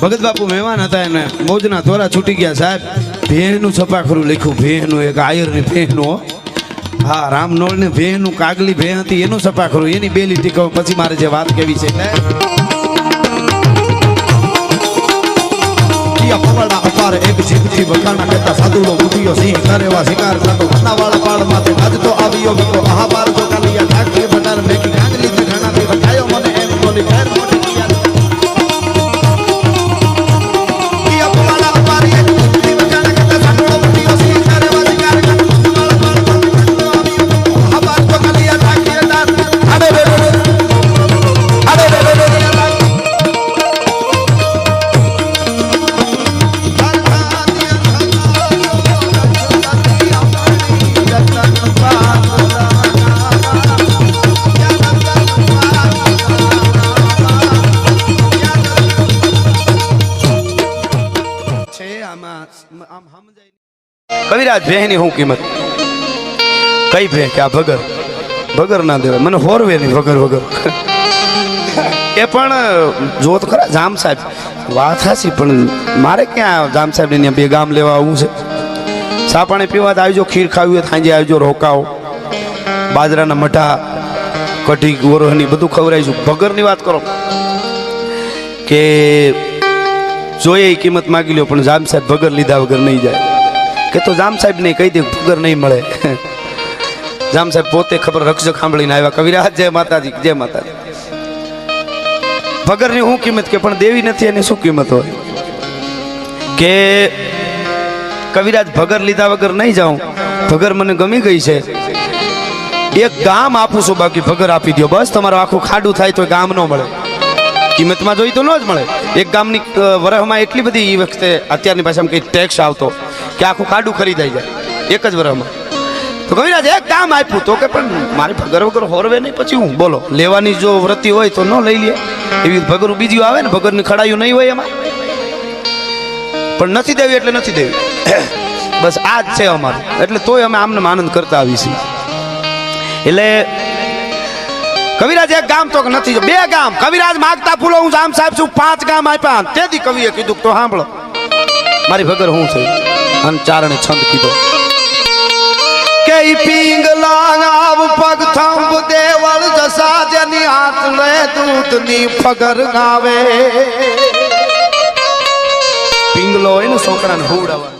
ભગત બાપુ મહેમાન હતા એને મોજના થોડા છૂટી ગયા સાહેબ. ભેહનું છપાખરું લખ્યું ભેહનું એક આયરની ભેહનું હો. રામનોળ ને ભેહનું કાગલી ભેહ હતી, એનું છપાખરું એની બે લીટી કહું પછી મારે જે વાત કેવી છે? એક વખાણા કહેતા સાધુલો ઉઠ્યો સિંહ કરેવા શિકાર કરતો. ઘનાવાળા પાળ આજ તો આવ્યો છે આમાં સમજાય કવિરાજ શું કિંમત? કઈ ભેહ કે આ ભગર? ભગર ના દેવાય. મને હોરવે નહીં વગર વગર એ પણ જો તો ખરા, જામ સાહેબ. વાત હાસી પણ મારે ક્યાં જામ સાહેબ ને બે ગામ લેવા આવવું છે? ચા પાણી પીવા તો આવજો, ખીર ખાવી હોય સાંજે આવજો, રોકાઓ. બાજરાના મઠા કઢી, ગોરહની બધું ખવડાવીશું. ભગરની વાત કરો. કે જોઈએ એ કિંમત માગી લ્યો, પણ જામ સાહેબ ભગર લીધા વગર નહીં જાય. કે તો જામ સાહેબ નહીં કહી દે, ભગર નહીં મળે. જામ સાહેબ પોતે ખબર રક્ષક સાંભળીને આવ્યા, કવિરાજ, જય માતાજી જય માતાજી. ભગરની શું કિંમત કે, પણ દેવી નથી, એની શું કિંમત હોય? કે કવિરાજ, ભગર લીધા વગર નહીં જાઉં? ભગર મને ગમી ગઈ છે. એક ગામ આપું છું, બાકી ભગર આપી દો બસ, તમારું આખું ખાડું થાય તો ગામ ન મળે. કિંમતમાં જોઈ તો ન જ મળે. એક ગામની વરહમાં એટલી બધી એ વખતે અત્યારની ભાષામાં કંઈ ટેક્સ આવતો કે આખું ખાડું ખરીદાઈ જાય. એક જ વરહમાં. તો કવિરાજ, એક ગામ આપ્યું તો કે પણ મારી ભગર વગર હોરવે નહીં, પછી હું? બોલો. લેવાની જો વૃત્તિ હોય તો ન લઈ લે. એવી ભગરું બીજી આવે ને, ભગરની ખડાયું નહીં હોય એમાં. પણ નથી દેવી એટલે નથી દેવી. બસ આ જ છે અમારું. એટલે તોય અમે આમને આનંદ કરતા આવીશું. એટલે કવિરાજ એક ગામ તો નથી, બે ગામ. કવિરાજ માગતા ફૂલો, હું જામ સાહેબ છું, પાંચ ગામ આપ્યા તેથી કવિએ કીધું તો સાંભળો. મારી ભગર હું છે? અને ચારણે છંદ કીધો. કે પિંગલા આવ પગ થંભ દેવળ જસા જેની હાથ લે દૂધની ફગર ગાવે. પિંગલો હોય ને છોકરાને હુવડાવવા